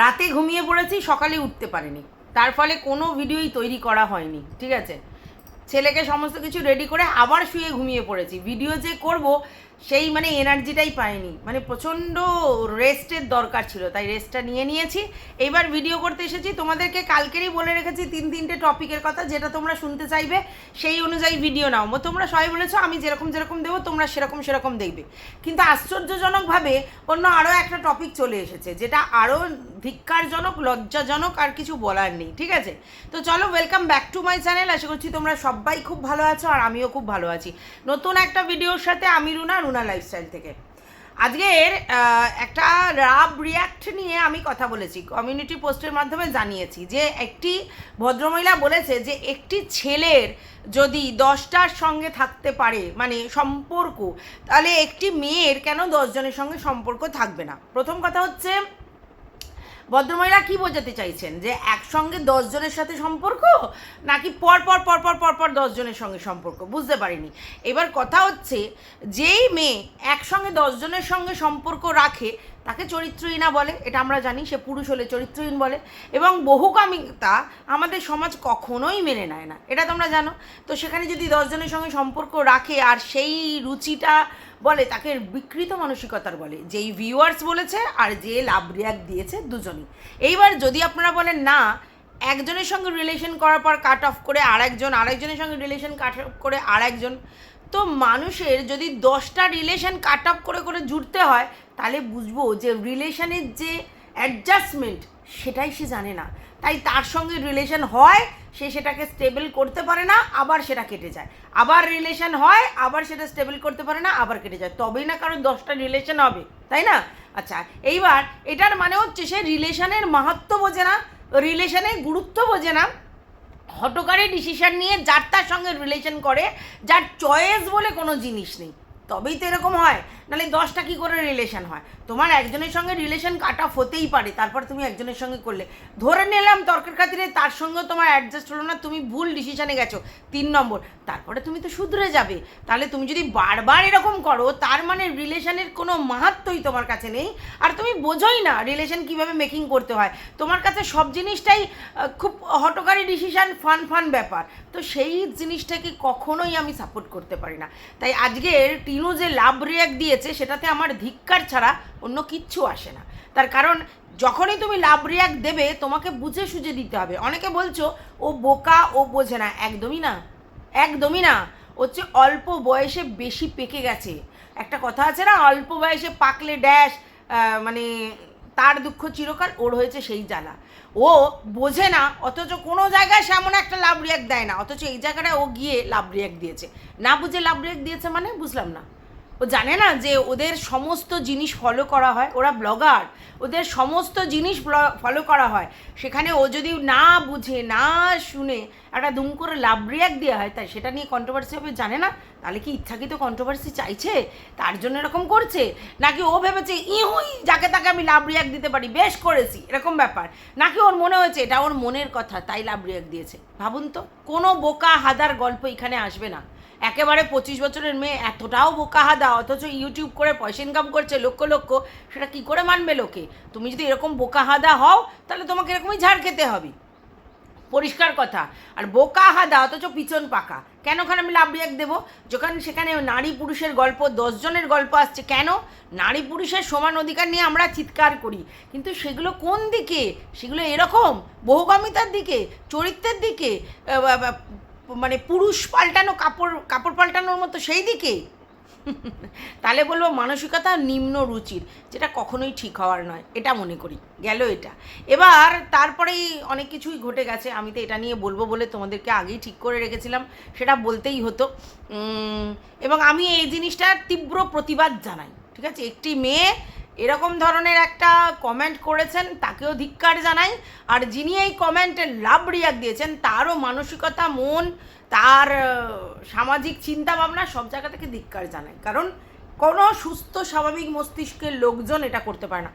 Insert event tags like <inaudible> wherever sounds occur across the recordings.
রাতে ঘুমিয়ে পড়েছি, সকালে উঠতে পারিনি। তার ফলে কোনো ভিডিওই তৈরি করা হয়নি, ঠিক আছে? ছেলেকে সমস্ত কিছু রেডি করে আবার শুয়ে ঘুমিয়ে পড়েছি। ভিডিও যে করব সেই মানে এনার্জিটাই পাইনি। মানে প্রচণ্ড রেস্টের দরকার ছিল, তাই রেস্টটা নিয়ে নিয়েছি। এইবার ভিডিও করতে এসেছি, তোমাদেরকে কালকেরই বলে রেখেছি তিন তিনটে টপিকের কথা, যেটা তোমরা শুনতে চাইবে, সেই অনুযায়ী ভিডিও নাও। তোমরা সবাই বলেছ, আমি যেরকম যেরকম দেবো, তোমরা সেরকম সেরকম দেখবে। কিন্তু আশ্চর্যজনকভাবে অন্য আরও একটা টপিক চলে এসেছে, যেটা আরও ধিক্কারজনক, লজ্জাজনক, আর কিছু বলার নেই, ঠিক আছে? তো চলো welcome back to my channel আশা করছি তোমরা সবাই খুব ভালো আছো, আর আমিও খুব ভালো আছি। নতুন একটা ভিডিওর সাথে আমি রুনা রুনা লাইফস্টাইল থেকে। আজকের একটা রাব রিয়াক্ট নিয়ে আমি কথা বলেছি কমিউনিটি পোস্টের মাধ্যমে জানিয়েছি যে একটি ভদ্রমহিলা বলেছে যে একটি ছেলের যদি দশটার সঙ্গে থাকতে পারে মানে সম্পর্ক, তাহলে একটি মেয়ের কেন দশজনের সঙ্গে সম্পর্ক থাকবে না? প্রথম কথা হচ্ছে ভদ্রমহিলা কি বোঝাতে চাইছেন? যে একসঙ্গে দশজনের সাথে সম্পর্ক, নাকি পর পর পর পর পর পর দশজনের সঙ্গে সম্পর্ক? বুঝতে পারিনি। এবার কথা হচ্ছে, যেই মেয়ে একসঙ্গে দশজনের সঙ্গে সম্পর্ক রাখে তাকে চরিত্রহীনা বলে, এটা আমরা জানি, সে পুরুষ হলে চরিত্রহীন বলে। এবং বহুকামিতা আমাদের সমাজ কখনোই মেনে নেয় না। এটা তোমরা জানো। তো সেখানে যদি দশজনের সঙ্গে সম্পর্ক রাখে আর সেই রুচিটা বলে, তাকে বিকৃত মানসিকতার বলে, যেই ভিউয়ার্স বলেছে আর যে লাভ রিয়াক্ট দিয়েছে দুজনই। এইবার যদি আপনারা বলেন, না, একজনের সঙ্গে রিলেশন করার পর কাট অফ করে আরেকজন, আরেকজনের সঙ্গে রিলেশন কাট অফ করে আরেকজন, তো মানুষের যদি দশটা রিলেশন কাট অফ করে করে জুড়তে হয় তাহলে বুঝব যে রিলেশনের যে অ্যাডজাস্টমেন্ট সেটাই সে জানে না। তাই তার সঙ্গে রিলেশন হয়, সে সেটাকে স্টেবল করতে পারে না, আবার সেটা কেটে যায়। আবার রিলেশন হয়, আবার সেটা স্টেবল করতে পারে না, আবার কেটে যায়। তবেই না কারণ দশটা রিলেশন হবে, তাই না? আচ্ছা এইবার এটার মানে হচ্ছে সে রিলেশনের মাহাত্ম বোঝে না রিলেশনের গুরুত্ব বোঝে না। হটকারী ডিসিশন নিয়ে যার তার সঙ্গে রিলেশন করে, যার চয়েস বলে কোনো জিনিস নেই। তবেই তো এরকম হয়। নাহলে দশটা কী করে রিলেশন হয়? তোমার একজনের সঙ্গে রিলেশন কাট অফ হতেই পারে, তারপর তুমি একজনের সঙ্গে করলে। ধরে নিলাম তর্কের খাতিরে তার সঙ্গেও তোমার অ্যাডজাস্ট হলো না, তুমি ভুল ডিসিশনে গেছো তিন নম্বর। তারপরে তুমি তো শুধরে যাবে। তাহলে তুমি যদি বারবার এরকম করো, তার মানে রিলেশনের কোনো মাহাত্মই তোমার কাছে নেই। আর তুমি বোঝোই না রিলেশন কীভাবে মেকিং করতে হয়। তোমার কাছে সব জিনিসটাই খুব হটকারী ডিসিশন ফান ফান ব্যাপার। তো সেই জিনিসটাকে কখনোই আমি সাপোর্ট করতে পারি না। তাই আজকের টিনু যে লাভ রিয়াক্ট দিয়েছে, সেটাতে আমার ধিক্কার ছাড়া অন্য কিচ্ছু আসে না। তার কারণ, যখনই তুমি লাভ রিয়াক্ট দেবে, তোমাকে বুঝে সুঝে দিতে হবে। অনেকে বলছো, ও বোকা, ও বোঝে না। একদমই না। একদমই না। হচ্ছে অল্প বয়সে বেশি পেকে গেছে। একটা কথা আছে না, অল্প বয়সে পাকলে ড্যাশ মানে তার দুঃখ চিরকাল ওর হয়েছে সেই জ্বালা। ও বোঝে না, অথচ কোনো জায়গায় সে এমন একটা লাভ রিয়াক্ট দেয় না, অথচ এই জায়গাটায় ও গিয়ে লাভ রিয়াক্ট দিয়েছে। না বুঝে লাভ রিয়াক্ট দিয়েছে মানে বুঝলাম না। ও জানে না যে ওদের সমস্ত জিনিস ফলো করা হয়, ওরা ব্লগার ওদের সমস্ত জিনিস ফলো করা হয়। সেখানে ও যদি না বুঝে, না শুনে একটা দুম করে লাভ রিয়াক্ট দেওয়া হয় তাই সেটা নিয়ে কন্ট্রোভার্সি হবে, জানে না? তাহলে কি ইচ্ছাকৃত কন্ট্রোভার্সি চাইছে? তার জন্য এরকম করছে? নাকি ও ভেবেছে, ইহুই, যাকে তাকে আমি লাভ রিয়াক্ট দিতে পারি, বেশ করেছি। এরকম ব্যাপার। নাকি ওর মনে হয়েছে, এটা ওর মনের কথা, তাই লাভ রিয়াক্ট দিয়েছে? ভাবুন তো, কোনো বোকা হাদার গল্প এখানে আসবে না। একেবারে পঁচিশ বছরের মেয়ে, এতটাও বোকাহাদা অথচ ইউটিউব করে পয়সা ইনকাম করছে লক্ষ লক্ষ, সেটা কি করে মানবে লোকে? তুমি যদি এরকম বোকাহাদা হও, তাহলে তোমাকে এরকমই ঝাড় খেতে হবে। পরিষ্কার কথা। আর বোকা হাদা, অথচ পিছন পাকা। কেন ওখানে আমি লাভ রিয়াক্ট দেবো? যখন সেখানে নারী পুরুষের গল্প দশজনের গল্প আসছে, কেন? নারী পুরুষের সমান অধিকার নিয়ে আমরা চিৎকার করি। কিন্তু সেগুলো কোন দিকে? সেগুলো এরকম বহুগামিতার দিকে, চরিত্রের দিকে মানে পুরুষ পাল্টানো, কাপড় কাপড় পাল্টানোর মতো সেই দিকে? তাহলে বলব মানসিকতা নিম্ন রুচির, যেটা কখনোই ঠিক হওয়ার নয়, এটা মনে করি, গেল এটা। এবার তারপরেই অনেক কিছুই ঘটে গেছে, আমি তো এটা নিয়ে বলব বলে তোমাদেরকে আগেই ঠিক করে রেখেছিলাম, সেটা বলতেই হতো। এবং আমি এই জিনিসটার তীব্র প্রতিবাদ জানাই, ঠিক আছে? একটি মেয়ে এরকম ধরনের একটা কমেন্ট করেছেন, তাকেও ধিক্কার জানাই। আর যিনি এই কমেন্টে লাভ রিয়াক দিয়েছেন, তারও মানসিকতা, মন, তার সামাজিক চিন্তা ভাবনা সব জায়গা থেকে ধিক্কার জানাই। কারণ কোনো সুস্থ, স্বাভাবিক মস্তিষ্কের লোকজন এটা করতে পারে না।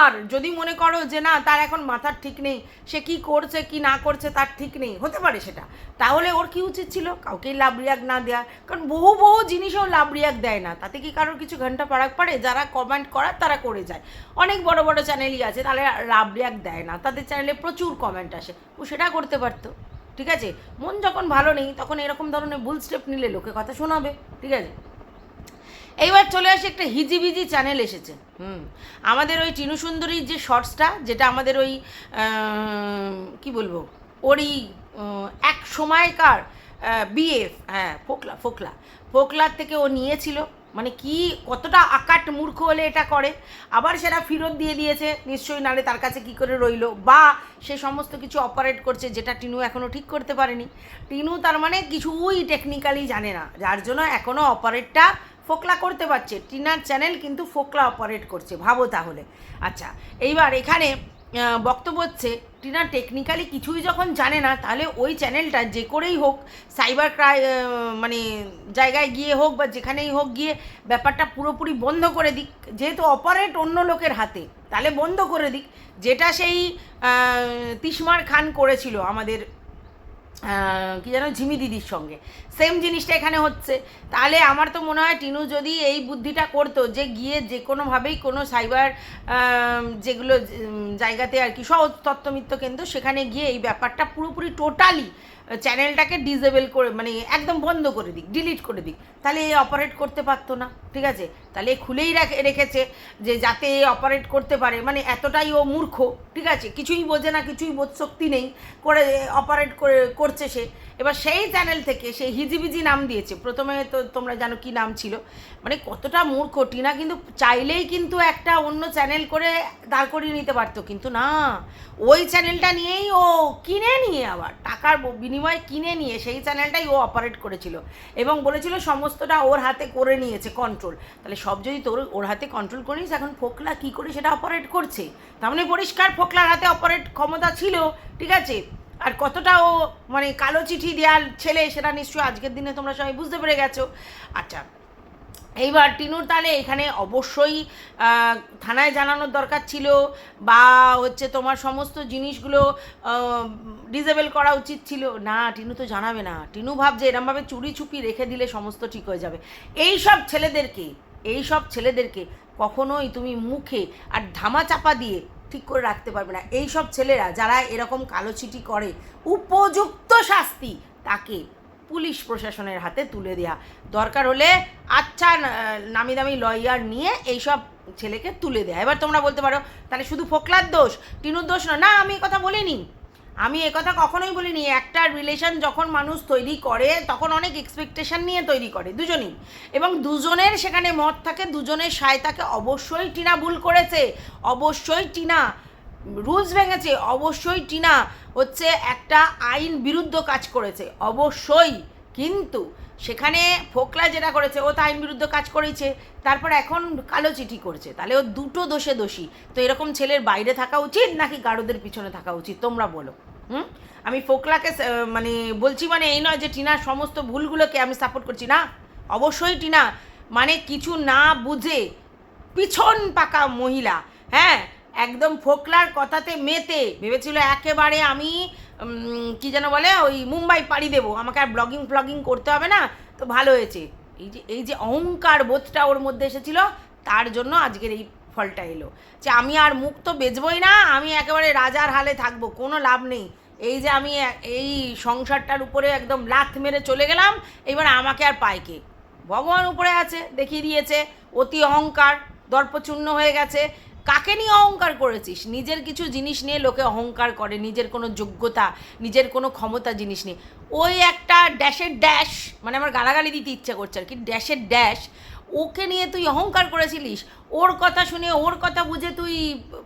আর যদি মনে করো যে না, তার এখন মাথার ঠিক নেই, সে কি করছে, কি না করছে তার ঠিক নেই, হতে পারে সেটা। তাহলে ওর কি উচিত ছিল? কাউকেই লাভ রিয়াক না দেওয়ার কারণ বহু বহু জিনিসও লাভ রিয়াক দেয় না। তাতে কি কারোর কিছু ঘণ্টা পারাক পারে যারা কমেন্ট করার, তারা করে যায়। অনেক বড় বড় চ্যানেলই আছে, তাহলে লাভ রিয়াক দেয় না। তাদের চ্যানেলে প্রচুর কমেন্ট আসে। ও সেটা করতে পারতো। ঠিক আছে? মন যখন ভালো নেই, তখন এরকম ধরনের ভুল স্টেপ নিলে লোকে কথা শোনাবে। ঠিক আছে? এইবার চলে আসে একটা হিজিবিজি চ্যানেল এসেছে। হুম। আমাদের ওই টিনু সুন্দরীর যে শর্টসটা, যেটা আমাদের ওই কি বলব, ওরই এক সময়কার বিএফ হ্যাঁ ফোকলা ফোকলা। ফোকলার থেকে ও নিয়েছিল। মানে কি, কতটা আকাট মূর্খ হলে এটা করে। আবার সেটা ফেরত দিয়ে দিয়েছে। নিশ্চয়ই নালে তার কাছে কি করে রইল? বা সে সমস্ত কিছু অপারেট করছে, যেটা টিনু এখনও ঠিক করতে পারেনি। টিনু তার মানে কিছুই টেকনিক্যালি জানে না। যার জন্য এখনও অপারেটটা ফোকলা করতে পারছে। টিনার চ্যানেল কিন্তু ফোকলা অপারেট করছে, ভাবো তাহলে। আচ্ছা এইবার এখানে বক্তব্য হচ্ছে, টিনা টেকনিক্যালি কিছুই যখন জানে না, তাহলে ওই চ্যানেলটা যে করেই হোক সাইবার ক্রাই মানে জায়গায় গিয়ে হোক বা যেখানেই হোক গিয়ে ব্যাপারটা পুরোপুরি বন্ধ করে দিক। যেহেতু অপারেট অন্য লোকের হাতে, তাহলে বন্ধ করে দিক। যেটা সেই তিসমার খান করেছিল আমাদের কি যেন ঝিমি দিদির সঙ্গে। সেম জিনিসটা এখানে হচ্ছে। তাহলে আমার তো মনে হয় টিনু যদি এই বুদ্ধিটা করতো যে গিয়ে যে কোনোভাবেই কোনো সাইবার যেগুলো জায়গাতে আর কি সহজ তত্ত্বমিত্র কেন্দ্র, সেখানে গিয়ে এই ব্যাপারটা পুরোপুরি টোটালি চ্যানেলটাকে ডিজেবল করে মানে একদম বন্ধ করে দিক ডিলিট করে দিক। তাহলে এ অপারেট করতে পারতো না, ঠিক আছে? তাহলে খুলেই রাখে, রেখেছে যে যাতে এ অপারেট করতে পারে। মানে এতটাই ও মূর্খ, ঠিক আছে? কিছুই বোঝে না, কিছুই বোধ শক্তি নেই করে অপারেট করে, করছে সে। এবার সেই চ্যানেল থেকে সেই হিজিবিজি নাম দিয়েছে। প্রথমে তো তোমরা জানো কি নাম ছিল। মানে কতটা মূর্খ, টিনা কিন্তু চাইলেই কিন্তু একটা অন্য চ্যানেল করে দাঁড় করিয়ে নিতে পারতো, কিন্তু না। ওই চ্যানেলটা নিয়েই ও কিনে নিয়ে আবার, টাকার বিনিময়ে কিনে নিয়ে সেই চ্যানেলটাই ও অপারেট করেছিল। এবং বলেছিল সমস্তটা ওর হাতে করে নিয়েছে কন্ট্রোল তাহলে সব যদি তোর ওর হাতে কন্ট্রোল করিস, এখন ফোকলা কী করে সেটা অপারেট করছে? তার মানে পরিষ্কার ফোকলার হাতে অপারেট ক্ষমতা ছিল, ঠিক আছে? আর কতটা ও মানে কালো চিঠি দেওয়ার ছেলে, সেটা নিশ্চয়ই আজকের দিনে তোমরা সবাই বুঝতে পেরে গেছো। আচ্ছা এইবার টিনুর তাহলে এখানে অবশ্যই থানায় জানানোর দরকার ছিল বা হচ্ছে তোমার সমস্ত জিনিসগুলো ডিজেবল করা উচিত ছিল। না, টিনু তো জানাবে না। টিনু ভাবছে এরমভাবে চুরি চুপি রেখে দিলে সমস্ত ঠিক হয়ে যাবে। এই সব ছেলেদেরকে এই সব ছেলেদেরকে কখনোই তুমি মুখে আর ধামা চাপা দিয়ে ঠিক করে রাখতে পারবে না। এই সব ছেলেরা যারা এরকম কালো চিঠি করে, উপযুক্ত শাস্তি তাকে পুলিশ প্রশাসনের হাতে তুলে দেওয়া দরকার হলে আচ্ছা নামি দামি লয়ার নিয়ে এইসব ছেলেকে তুলে দেয়া। এবার তোমরা বলতে পারো, তাহলে শুধু ফোকলার দোষ, টিনুর দোষ না না, আমি কথা বলিনি। আমি এ কথা কখনোই বলিনি, একটা রিলেশন যখন মানুষ তৈরি করে, তখন অনেক এক্সপেকটেশন নিয়ে তৈরি করে, দুজনেই। এবং দুজনের সেখানে মত থাকে, দুজনের সায় থাকে অবশ্যই টিনা ভুল করেছে, অবশ্যই টিনা রুলস ভেঙেছে, অবশ্যই টিনা হচ্ছে একটা আইন বিরুদ্ধ কাজ করেছে, অবশ্যই। কিন্তু সেখানে ফোকলা যেটা করেছে, ও তো আইন বিরুদ্ধ কাজ করেছে তারপর এখন কালো চিঠি করছে, তাহলে ও দুটো দোষে দোষী। তো এরকম ছেলের বাইরে থাকা উচিত, নাকি গারোদের পিছনে থাকা উচিত, তোমরা বলো। হুম? আমি ফোকলাকে মানে বলছি মানে এই নয় যে টিনার সমস্ত ভুলগুলোকে আমি সাপোর্ট করছি। না, অবশ্যই টিনা মানে কিছু না বুঝে পিছন পাকা মহিলা হ্যাঁ? একদম ফোকলার কথাতে মেতে, ভেবেছিল একেবারে আমি কি যেন বলে, ওই মুম্বাই পাড়ি দেবো। আমাকে আর ব্লগিং ফ্লগিং করতে হবে না? তো ভালো হয়েছে। এই যে এই যে অহংকার বোধটা ওর মধ্যে এসেছিল, তার জন্য আজকের এই ফলটা এলো। যে আমি আর মুখ তো বেচবই না, আমি একেবারে রাজার হালে থাকব, কোনো লাভ নেই। এই যে আমি এই সংসারটার উপরে একদম লাথ মেরে চলে গেলাম, এবার আমাকে আর পায় কে? ভগবান উপরে আছে, দেখিয়ে দিয়েছে, অতি অহংকার দর্পচূর্ণ হয়ে গেছে। কাকে নিয়ে অহংকার করেছিস? নিজের কিছু জিনিস নিয়ে লোকে অহংকার করে, নিজের কোনো যোগ্যতা, নিজের কোনো ক্ষমতা জিনিস নিয়ে। ওই একটা ড্যাশের ড্যাশ মানে আমার গালাগালি দিতে ইচ্ছা করছে আর কি, ড্যাশের ড্যাশ ওকে নিয়ে তুই অহংকার করেছিলিস, ওর কথা শুনে, ওর কথা বুঝে তুই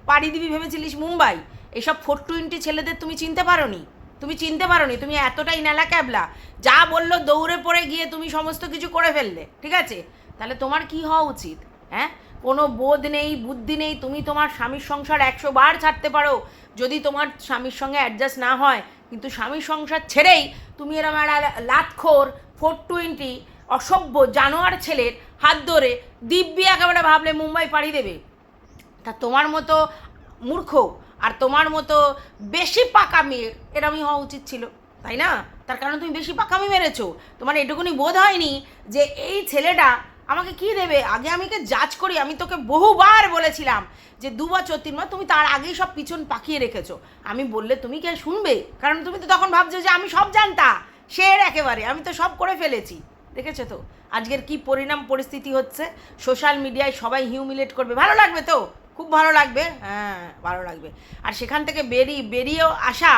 পাড়ি দিবি ভেবেছিলিস মুম্বাই? এসব ফোর টোয়েন্টি ছেলেদের তুমি চিনতে পারোনি? তুমি চিনতে পারোনি? তুমি এতটাই নেলা ক্যাবলা। যা বলল দৌড়ে পড়ে গিয়ে তুমি সমস্ত কিছু করে ফেললে, ঠিক আছে? তাহলে তোমার কি হওয়া উচিত হ্যাঁ? কোনো বোধ নেই, বুদ্ধি নেই, তুমি তোমার স্বামীর সংসার একশো বার ছাড়তে পারো। যদি তোমার স্বামীর সঙ্গে অ্যাডজাস্ট না হয়, কিন্তু স্বামীর সংসার ছেড়েই তুমি এরকম একটা লাতখোর ফোর টোয়েন্টি অসভ্য জানোয়ার ছেলের হাত ধরে দিব্যি একেবারে ভাবলে মুম্বাই পাড়ি দেবে। তা তোমার মতো মূর্খ আর তোমার মতো বেশি পাকা মেয়ের এরমই হওয়া উচিত ছিল, তাই না? তার কারণ তুমি বেশি পাকামি মেরেছো। তোমার এটুকুনি বোধ হয়নি যে এই ছেলেটা আমাকে কি দেবে? আগে আমি কে জাজ করি, আমি তোকে বহুবার বলেছিলাম যে দু বছর, তিন মাস তুমি তার আগেই সব পিছন পাকিয়ে রেখেছো। আমি বললে তুমি কে শুনবে? কারণ তুমি তো তখন ভাবছ যে আমি সব জানতা। শের একেবারে, আমি তো সব করে ফেলেছি। দেখেছ তো? আজকের কি পরিণাম পরিস্থিতি হচ্ছে? সোশ্যাল মিডিয়ায় সবাই হিউমিলেট করবে। ভালো লাগবে তো? খুব ভালো লাগবে। হ্যাঁ ভালো লাগবে। আর সেখান থেকে বেরিয়ে, বেরিয়েও আসা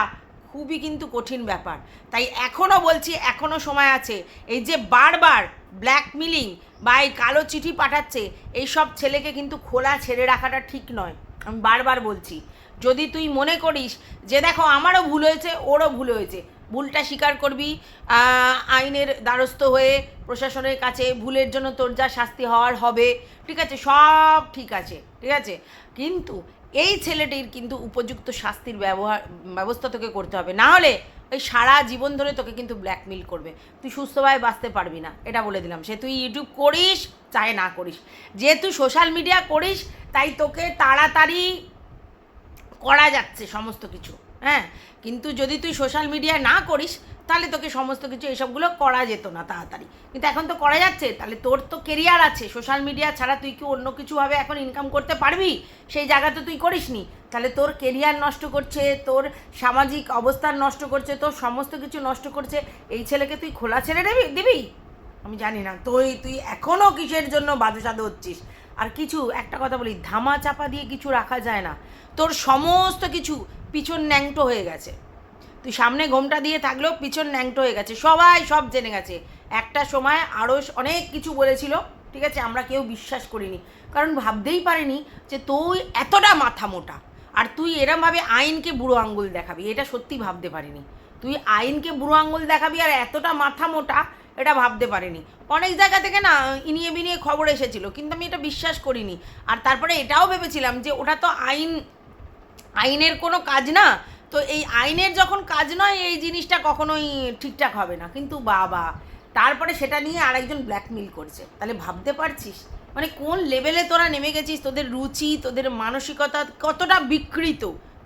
খুবই কিন্তু কঠিন ব্যাপার। তাই এখনও বলছি এখনও সময় আছে। এই যে বারবার ব্ল্যাকমেলিং বা এই কালো চিঠি পাঠাচ্ছে, এই সব ছেলেকে কিন্তু খোলা ছেড়ে রাখাটা ঠিক নয়। আমি বারবার বলছি। যদি তুই মনে করিস যে, দেখো, আমারও ভুল হয়েছে, ওরও ভুল হয়েছে। ভুলটা স্বীকার করবি আইনের দ্বারস্থ হয়ে প্রশাসনের কাছে ভুলের জন্য তোর যা শাস্তি হওয়ার হবে, ঠিক আছে? সব ঠিক আছে ঠিক আছে? কিন্তু এই ছেলেটির কিন্তু উপযুক্ত শাস্তির ব্যবহার, ব্যবস্থা তোকে করতে হবে। না হলে ওই সারা জীবন ধরে তোকে কিন্তু ব্ল্যাকমেল করবে। তুই সুস্থভাবে বাঁচতে পারবি না, এটা বলে দিলাম। সে তুই ইউটিউব করিস চাই না করিস। যেহেতু সোশ্যাল মিডিয়া করিস, তাই তোকে তাড়াতাড়ি করা যাচ্ছে সমস্ত কিছু। হ্যাঁ কিন্তু যদি তুই সোশ্যাল মিডিয়া না করিস, তাহলে তোকে সমস্ত কিছু এসবগুলো করা যেত না তাড়াতাড়ি। কিন্তু এখন তো করা যাচ্ছে, তাহলে তোর তো কেরিয়ার আছে। সোশ্যাল মিডিয়া ছাড়া তুই কি অন্য কিছুভাবে এখন ইনকাম করতে পারবি? সেই জায়গা তো তুই করিসনি। তাহলে তোর কেরিয়ার নষ্ট করছে, তোর সামাজিক অবস্থান নষ্ট করছে, তোর সমস্ত কিছু নষ্ট করছে, এই ছেলেকে তুই খোলা ছেড়ে দেবি, দিবি? আমি জানি না, তুই তুই এখনও কিসের জন্য বাদে সাদে হচ্ছিস? আর কিছু, একটা কথা বলি ধামা চাপা দিয়ে কিছু রাখা যায় না। তোর সমস্ত কিছু পিছন ন্যাংটো হয়ে গেছে। তুই সামনে ঘোমটা দিয়ে থাকলেও পিছন ন্যাংটো হয়ে গেছে। সবাই সব জেনে গেছে। একটা সময় আরও অনেক কিছু বলেছিল, ঠিক আছে? আমরা কেউ বিশ্বাস করিনি। কারণ ভাবতেই পারিনি যে তুই এতটা মাথা মোটা। আর তুই এরমভাবে আইনকে বুড়ো আঙ্গুল দেখাবি, এটা সত্যি ভাবতে পারিনি। তুই আইনকে বুড়ো আঙ্গুল দেখাবি আর এতটা মাথা মোটা, এটা ভাবতে পারিনি। অনেক জায়গা থেকে না, ইনিয়ে বিনিয়ে খবর এসেছিল, কিন্তু আমি এটা বিশ্বাস করিনি। আর তারপরে এটাও ভেবেছিলাম যে ওটা তো আইন আইনের কোনো কাজ না। তো এই আইনের যখন কাজ নয়, এই জিনিসটা কখনোই ঠিকঠাক হবে না। কিন্তু বাবা, তারপরে সেটা নিয়ে আরেকজন ব্ল্যাকমেল করছে। তাহলে ভাবতে পারছিস? মানে কোন লেভেলে তোরা নেমে গেছিস? তোদের রুচি, তোদের মানসিকতা কতটা বিকৃত?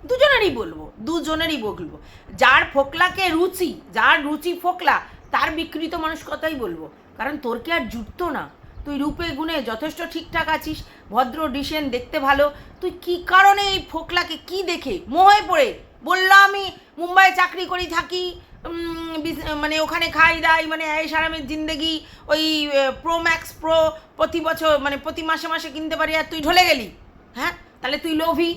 দুজনেরই বলব দুজনেরই বলব। যার ফোকলাকে রুচি, যার রুচি ফোকলা, তার বিকৃত মানসিকতাই বলব। কারণ তোর কি আর জুটতো না? তুই রূপে গুণে যথেষ্ট ঠিকঠাক আছিস, ভদ্র ডিসেন দেখতে ভালো। তুই কি কারণে এই ফোকলাকে কি দেখে? মোহে পড়ে। বললাম আমি মুম্বাইয়ে চাকরি করি থাকি মানে ওখানে খাই দাই মানে আয়েশ আরামের জিন্দেগি, ওই প্রো ম্যাক্স প্রো প্রতি বছর মানে প্রতি মাসে মাসে কিনতে পারি, আর তুই ঢলে গেলি। হ্যাঁ? তাহলে তুই লোভী।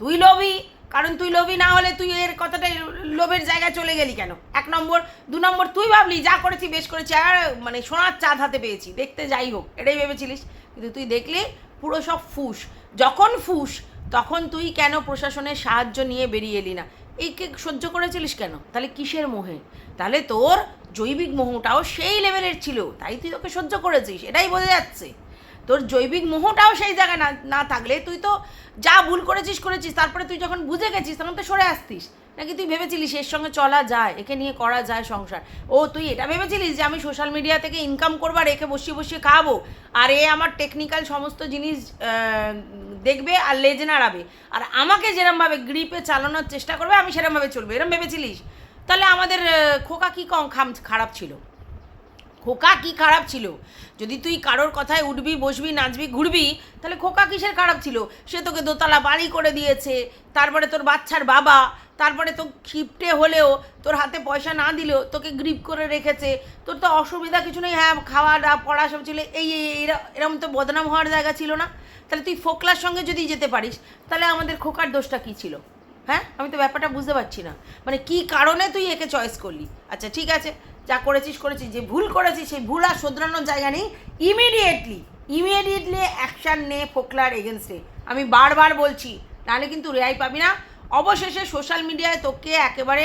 তুই লোভী। কারণ তুই লোভী না হলে তুই এর কথাটাই লোভের জায়গায় চলে গেলি কেন? এক নম্বর, দু নম্বর, তুই ভাবলি, যা করেছি বেশ করেছি, আর মানে সোনার চাঁদ হাতে পেয়েছি, দেখতে যাই হোক। এটাই ভেবেছিলিস? কিন্তু তুই দেখলি, পুরো সব ফুস। যখন ফুস, তখন তুই কেন প্রশাসনের সাহায্য নিয়ে বেরিয়ে এলি না? এইকে সহ্য করেছিলিস কেন? তাহলে কিসের মোহে? তাহলে তোর জৈবিক মোহটাও সেই লেভেলের ছিল, তাই তুই তোকে সহ্য করেছিস, এটাই বোঝা যাচ্ছে। তোর জৈবিক মোহটাও সেই জায়গায় না না থাকলে তুই তো যা ভুল করেছিস করেছিস, তারপরে তুই যখন বুঝে গেছিস, তখন তো সরে আসতিস। নাকি তুই ভেবেছিলিস এর সঙ্গে চলা যায়, একে নিয়ে করা যায় সংসার? ও, তুই এটা ভেবেছিলিস যে আমি সোশ্যাল মিডিয়া থেকে ইনকাম করব আর একে বসিয়ে বসিয়ে খাব? আর এ আমার টেকনিক্যাল সমস্ত জিনিস দেখবে আর লেজ নাড়াবে। আর আমাকে যেরমভাবে গ্রিপে চালানোর চেষ্টা করবে, আমি সেরমভাবে চলবে। এরম ভেবেছিলিস? তাহলে আমাদের খোকা কী কম খাম, খারাপ ছিল? খোকা কি খারাপ ছিল? যদি তুই কারোর কথায় উঠবি, বসবি, নাচবি, ঘুরবি, তাহলে খোকা কিসের খারাপ ছিল? সে তোকে দোতলা বাড়ি করে দিয়েছে, তারপরে তোর বাচ্চার বাবা, তারপরে তো ক্ষিপ্টে হলেও, তোর হাতে পয়সা না দিলেও তোকে গ্রিপ করে রেখেছে। তোর তো অসুবিধা কিছু নেই হ্যাঁ খাওয়া দাওয়া পড়া সব ছিল এই এই, এরা- এরম তো বদনাম হওয়ার জায়গা ছিল না। তাহলে তুই ফোকলার সঙ্গে যদি যেতে পারিস, তাহলে আমাদের খোকার দোষটা কী ছিল? হ্যাঁ? আমি তো ব্যাপারটা বুঝতে পারছি না। মানে কি কারণে তুই একে চয়েস করলি? আচ্ছা ঠিক আছে। যা করেছিস করেছিস। যে ভুল করেছিস, সেই ভুল আর শোধরানোর জায়গা নেই। ইমিডিয়েটলি ইমিডিয়েটলি অ্যাকশান নে ফোকলার এগেনস্টে আমি বারবার বলছি, নাহলে কিন্তু রেহাই পাবি না। অবশেষে সোশ্যাল মিডিয়ায় তোকে একেবারে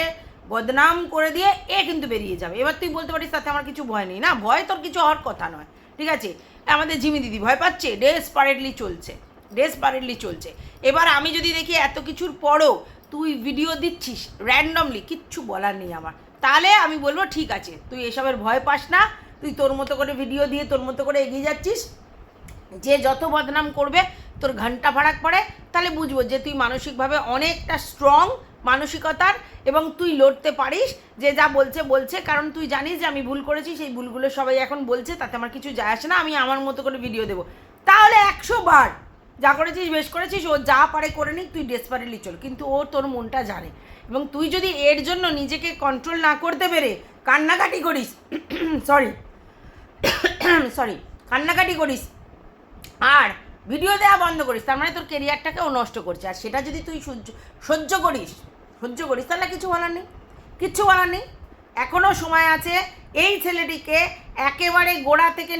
বদনাম করে দিয়ে এ কিন্তু বেরিয়ে যাবে। এবার তুই বলতে পারিস, তাতে আমার কিছু ভয় নেই। না, ভয় তোর কিছু হওয়ার কথা নয়। ঠিক আছে? আমাদের জিমি দিদি ভয় পাচ্ছে? ডেসপারেটলি চলছে। ডেসপারেটলি চলছে। এবার আমি যদি দেখি এত কিছুর পরও তুই ভিডিও দিচ্ছিস র্যান্ডমলি কিচ্ছু বলার নেই আমার। তাহলে আমি বলব, ঠিক আছে, তুই এসবের ভয় পাস না, তুই তোর মতো করে ভিডিও দিয়ে তোর মতো করে এগিয়ে যাচ্ছিস। যে যত বদনাম করবে, তোর ঘণ্টা ফারাক পড়ে। তাহলে বুঝব যে তুই মানসিকভাবে অনেকটা স্ট্রং মানসিকতার এবং তুই লড়তে পারিস। যে যা বলছে বলছে। কারণ তুই জানিস যে আমি ভুল করেছি, সেই ভুলগুলো সবাই এখন বলছে, তাতে আমার কিছু যায় আসে না। আমি আমার মতো করে ভিডিও দেবো। তাহলে একশো বার যা করেছিস, বেশ করেছিস, ও যা পারে করে নিক, তুই ডেসপারেটলি চল। কিন্তু ও তোর মনটা জানে। এবং তুই যদি এর জন্য নিজেকে কন্ট্রোল না করতে পেরে কান্নাকাটি করিস <coughs> সরি সরি <coughs> কান্নাকাটি করিস, আর ভিডিও দেওয়া বন্ধ করিস, তার মানে তোর কেরিয়ারটাকে ও নষ্ট করছে। আর সেটা যদি তুই সহ্য সহ্য করিস সহ্য করিস, তাহলে কিছু বলার নেই। কিচ্ছু বলার নেই। এখনও সময় আছে, এই ছেলেটিকে একেবারে গোড়া থেকে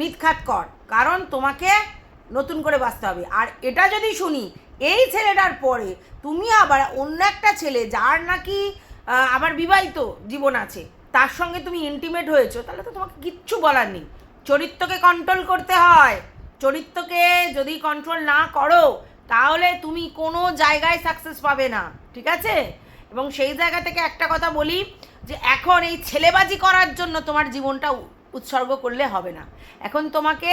নিৎখাত কর। কারণ তোমাকে নতুন করে বাঁচতে হবে। আর এটা যদি শুনি, এই ছেলেটার পরে তুমি আবার অন্য একটা ছেলে যার নাকি আবার বিবাহিত জীবন আছে, তার সঙ্গে তুমি ইন্টিমেট হয়েছো, তাহলে তো তোমাকে কিচ্ছু বলার নেই। চরিত্রকে কন্ট্রোল করতে হয়। চরিত্রকে যদি কন্ট্রোল না করো, তাহলে তুমি কোনো জায়গায় সাকসেস পাবে না, ঠিক আছে? এবং সেই জায়গা থেকে একটা কথা বলি, যে এখন এই ছেলেবাজি করার জন্য তোমার জীবনটা উৎসর্গ করলে হবে না। এখন তোমাকে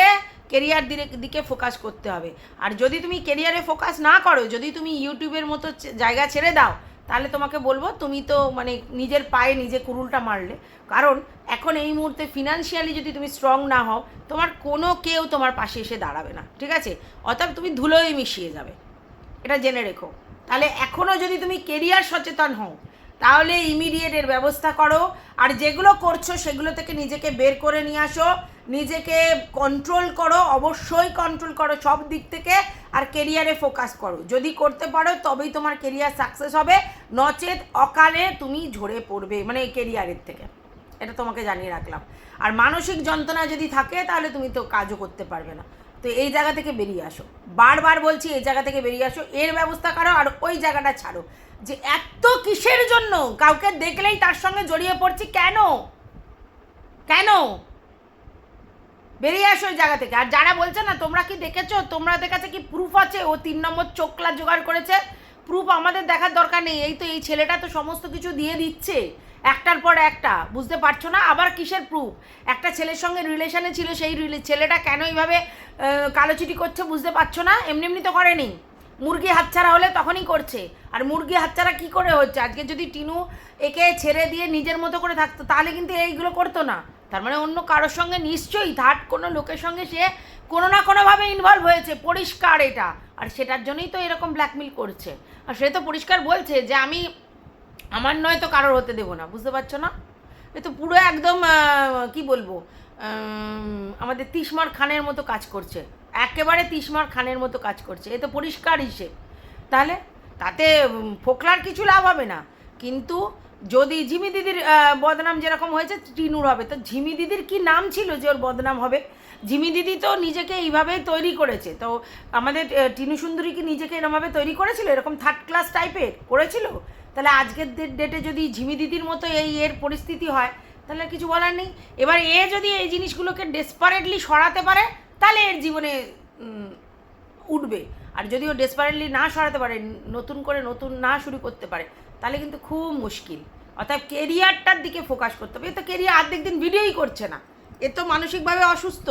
কেরিয়ার দিকে ফোকাস করতে হবে। আর যদি তুমি কেরিয়ারে ফোকাস না করো, যদি তুমি ইউটিউবের মতো জায়গা ছেড়ে দাও, তাহলে তোমাকে বলব তুমি তো মানে নিজের পায়ে নিজে কুরুলটা মারলে। কারণ এখন এই মুহূর্তে ফিনান্সিয়ালি যদি তুমি স্ট্রং না হও, তোমার কোনো কেউ তোমার পাশে এসে দাঁড়াবে না, ঠিক আছে? অর্থাৎ তুমি ধুলোয় মিশিয়ে যাবে। এটা জেনে রেখো। তাহলে এখনও যদি তুমি কেরিয়ার সচেতন হও তাহলে ইমিডিয়েট এর ব্যবস্থা করো। আর যেগুলো করছ, সেগুলো থেকে নিজেকে বের করে নিয়ে আসো। নিজেকে কন্ট্রোল করো, অবশ্যই কন্ট্রোল করো সব দিক থেকে। আর কেরিয়ারে ফোকাস করো। যদি করতে পারো, তবেই তোমার কেরিয়ার সাকসেস হবে। নচেত অকালে তুমি ঝরে পড়বে মানে কেরিয়ারের থেকে। এটা তোমাকে জানিয়ে রাখলাম। আর মানসিক যন্ত্রণা যদি থাকে, তাহলে তুমি তো কাজও করতে পারবে না। তো এই জায়গা থেকে বেরিয়ে আসো। বারবার বলছি, এই জায়গা থেকে বেরিয়ে আসো। এর ব্যবস্থা করো আর ওই জায়গাটা ছাড়ো। যে এত কিসের জন্য? কাউকে দেখলেই তার সঙ্গে জড়িয়ে পড়ছি কেন? কেন? বেরিয়ে আসো ওই জায়গা থেকে। আর যারা বলছে না, তোমরা কি দেখেছ? তোমাদের কাছে কি প্রুফ আছে? ও তিন নম্বর চোখলা জোগাড় করেছে। প্রুফ আমাদের দেখার দরকার নেই। এই তো এই ছেলেটা তো সমস্ত কিছু দিয়ে দিচ্ছে। একটার পর একটা। বুঝতে পারছ না? আবার কিসের প্রুফ একটা ছেলের সঙ্গে রিলেশনে ছিল, সেই ছেলেটা কেন এইভাবে কালোচিটি করছে বুঝতে পারছ না? এমনি এমনি তো করেনি মুরগি হাতছাড়া হলে তখনই করছে। আর মুরগি হাতছাড়া কি করে হচ্ছে? আজকে যদি টিনু একে ছেড়ে দিয়ে নিজের মতো করে থাকতো, তাহলে কিন্তু এইগুলো করতো না। তার মানে অন্য কারোর সঙ্গে নিশ্চয়ই থার্ড কোনো লোকের সঙ্গে সে কোনো না কোনোভাবে ইনভলভ হয়েছে। পরিষ্কার এটা। আর সেটার জন্যই তো এরকম ব্ল্যাকমেল করছে। আর সে তো পরিষ্কার বলছে যে আমি, আমার নয় তো কারোর হতে দেবো না। বুঝতে পারছ না? এ তো পুরো একদম কি বলব? আমাদের তিসমার খানের মতো কাজ করছে। একেবারে তিসমার খানের মতো কাজ করছে। এ তো পরিষ্কার হিসেব। তাহলে তাতে ফোকলার কিছু লাভ হবে না। কিন্তু যদি ঝিমি দিদির বদনাম যেরকম হয়েছে, টিনুর হবে। তো ঝিমি দিদির কি নাম ছিল যে ওর বদনাম হবে? ঝিমি দিদি তো নিজেকে এইভাবেই তৈরি করেছে। তো আমাদের টিনু সুন্দরী কি নিজেকে এরমভাবে তৈরি করেছিল? এরকম থার্ড ক্লাস টাইপের করেছিল? তাহলে আজকের ডেটে যদি ঝিমি দিদির মতো এই এর পরিস্থিতি হয়, তাহলে কিছু বলার নেই। এবার এ যদি এই জিনিসগুলোকে ডেসপারেটলি সরাতে পারে তাহলে এর জীবনে উঠবে। আর যদি ও ডেসপারেটলি না সরাতে পারে, নতুন করে নতুন না শুরু করতে পারে, তাহলে কিন্তু খুব মুশকিল। অর্থাৎ কেরিয়ারটার দিকে ফোকাস করতে হবে। এ তো কেরিয়ার আর্ধেক দিন ভিডিওই করছে না। এ তো মানসিকভাবে অসুস্থ।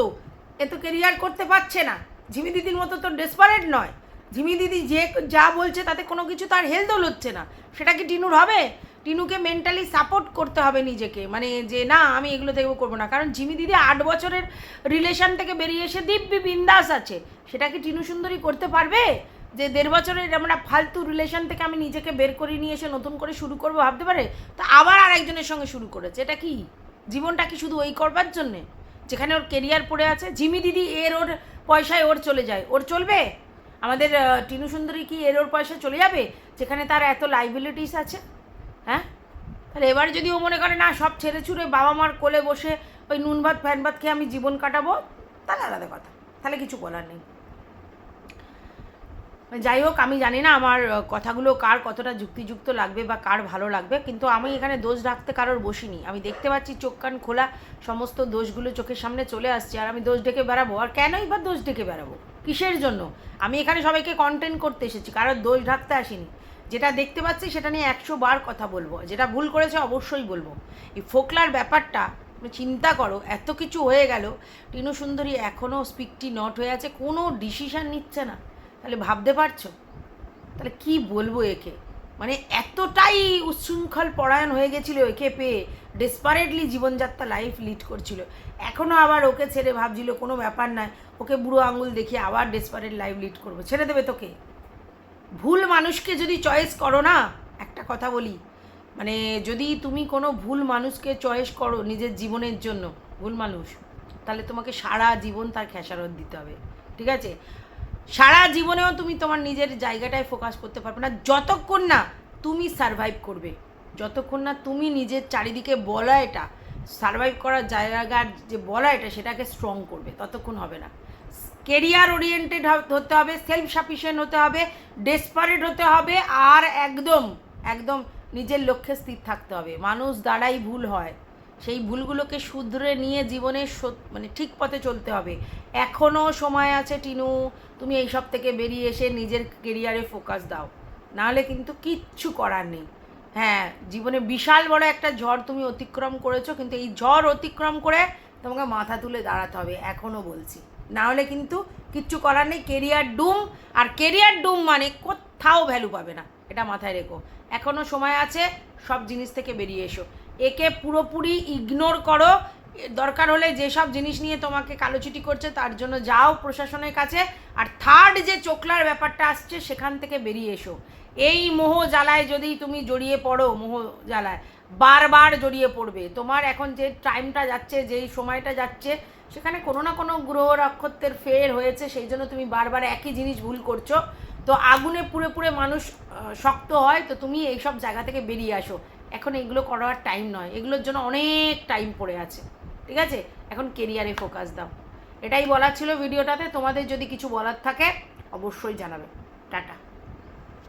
এ তো কেরিয়ার করতে পারছে না। ঝিমি দিদির মতো তো ডেসপারেট নয়। ঝিমি দিদি যে যা বলছে তাতে কোনো কিছু তার হেলদোল হচ্ছে না। সেটা কি টিনুর হবে? টিনুকে মেন্টালি সাপোর্ট করতে হবে নিজেকে। মানে যে, না, আমি এগুলো থেকে করব না। কারণ ঝিমি দিদি আট বছরের রিলেশন থেকে বেরিয়ে এসে দিব্যি বিন্দাস আছে। সেটা কি টিনু সুন্দরী করতে পারবে? যে দেড় বছরের আমরা ফালতু রিলেশন থেকে আমি নিজেকে বের করে নিয়ে এসে নতুন করে শুরু করব ভাবতে পারে? তো আবার আর একজনের সঙ্গে শুরু করেছে। এটা কি? জীবনটা কি শুধু ওই করবার জন্যে? যেখানে ওর কেরিয়ার পড়ে আছে। ঝিমি দিদি এর ওর পয়সায় ওর চলে যায়। ওর চলবে? আমাদের টিনু সুন্দরী কি এর ওর পয়সা চলে যাবে? যেখানে তার এত লাইবিলিটিস আছে? হ্যাঁ? তাহলে এবার যদি ও মনে করে, না, সব ছেড়ে ছুড়ে বাবা মার কোলে বসে ওই নুন ভাত, ফ্যান ভাত খেয়ে আমি জীবন কাটাবো, তাহলে আলাদা কথা। তাহলে কিছু বলার নেই। যাই হোক, আমি জানি না আমার কথাগুলো কার কতটা যুক্তিযুক্ত লাগবে বা কার ভালো লাগবে, কিন্তু আমি এখানে দোষ রাখতে কারোর বসিনি। আমি দেখতে পাচ্ছি চোখ কান খোলা, সমস্ত দোষগুলো চোখের সামনে চলে আসছে, আর আমি দোষ ডেকে বেড়াবো। আর কেনই বা দোষ ডেকে বেড়াবো? কিসের জন্য? আমি এখানে সবাইকে কন্টেন্ট করতে এসেছি, কারোর দোষ ঢাকতে আসিনি। যেটা দেখতে পাচ্ছি সেটা নিয়ে একশো বার কথা বলব, যেটা ভুল করেছে অবশ্যই বলব। এই ফোকলার ব্যাপারটা চিন্তা করো, এত কিছু হয়ে গেল, টিনু সুন্দরী এখনও স্পিকটি নট হয়ে আছে, কোনো ডিসিশান নিচ্ছে না। তাহলে ভাবতে পারছ? তাহলে কি বলব একে? মানে এতটাই উচ্ছৃঙ্খল পরায়ণ হয়ে গেছিল একে পেয়ে ডেসপারেটলি জীবনযাত্রা লাইফ লিড করছিল। এখনও আবার ওকে ছেড়ে ভাবছিল, কোনো ব্যাপার নয়, ওকে বুড়ো আঙুল দেখিয়ে আবার ডেসপারেট লাইফ লিড করব। ছেড়ে দেবে তোকে? ভুল মানুষকে যদি চয়েস করো না, একটা কথা বলি মানে যদি তুমি কোনো ভুল মানুষকে চয়েস করো নিজের জীবনের জন্য, ভুল মানুষ, তাহলে তোমাকে সারা জীবন তার খেসারত দিতে হবে। ঠিক আছে? সারা জীবনেও তুমি তোমার নিজের জায়গাটায় ফোকাস করতে পারবে না। যতক্ষণ না তুমি সারভাইভ করবে, যতক্ষণ না তুমি নিজের চারিদিকে বলা এটা সারভাইভ করার জায়গার যে বলা এটা, সেটাকে স্ট্রং করবে, ততক্ষণ হবে না। কেরিয়ার ওরিয়েন্টেড হতে হবে সেলফ সাফিসিয়েন্ট হতে হবে ডেসপারেট হতে হবে, আর একদম একদম নিজের লক্ষ্যে স্থির থাকতে হবে। মানুষ দ্বারাই ভুল হয়। সেই ভুলগুলোকে শুধরে নিয়ে জীবনে মানে ঠিক পথে চলতে হবে। এখনও সময় আছে, টিনু, তুমি এইসব থেকে বেরিয়ে এসে নিজের কেরিয়ারে ফোকাস দাও। নাহলে কিন্তু কিচ্ছু করার নেই। হ্যাঁ জীবনে বিশাল বড় একটা ঝড় তুমি অতিক্রম করেছ, কিন্তু এই ঝড় অতিক্রম করে তোমাকে মাথা তুলে দাঁড়াতে হবে এখনও বলছি। নাহলে কিন্তু কিচ্ছু করার নেই কেরিয়ার ডুম আর কেরিয়ার ডুম মানে কোথাও ভ্যালু পাবে না। এটা মাথায় রেখো। এখনও সময় আছে, সব জিনিস থেকে বেরিয়ে এসো। একে পুরোপুরি ইগনোর করো। দরকার হলে যেসব জিনিস নিয়ে তোমাকে কালোচিটি করছে, তার জন্য যাও প্রশাসনের কাছে। আর থার্ড যে চোখলার ব্যাপারটা আসছে, সেখান থেকে বেরিয়ে এসো। এই মোহ জ্বালায় যদি তুমি জড়িয়ে পড়ো, মোহ জ্বালায়, বারবার জড়িয়ে পড়বে। তোমার এখন যে টাইমটা যাচ্ছে, যেই সময়টা যাচ্ছে, সেখানে কোনো না কোনো গ্রহ নক্ষত্রের ফের হয়েছে, সেই জন্য তুমি বারবার একই জিনিস ভুল করছ। তো আগুনে পুড়ে পুড়ে মানুষ শক্ত হয়, তো তুমি এইসব জায়গা থেকে বেরিয়ে আসো। এখন এগুলো করার টাইম নয়। এগুলোর জন্য অনেক টাইম পড়ে আছে। ঠিক আছে? এখন কেরিয়ারে ফোকাস দাও। এটাই বলার ছিল ভিডিওটাতে তোমাদের যদি কিছু বলার থাকে, অবশ্যই জানাবে। টাটা।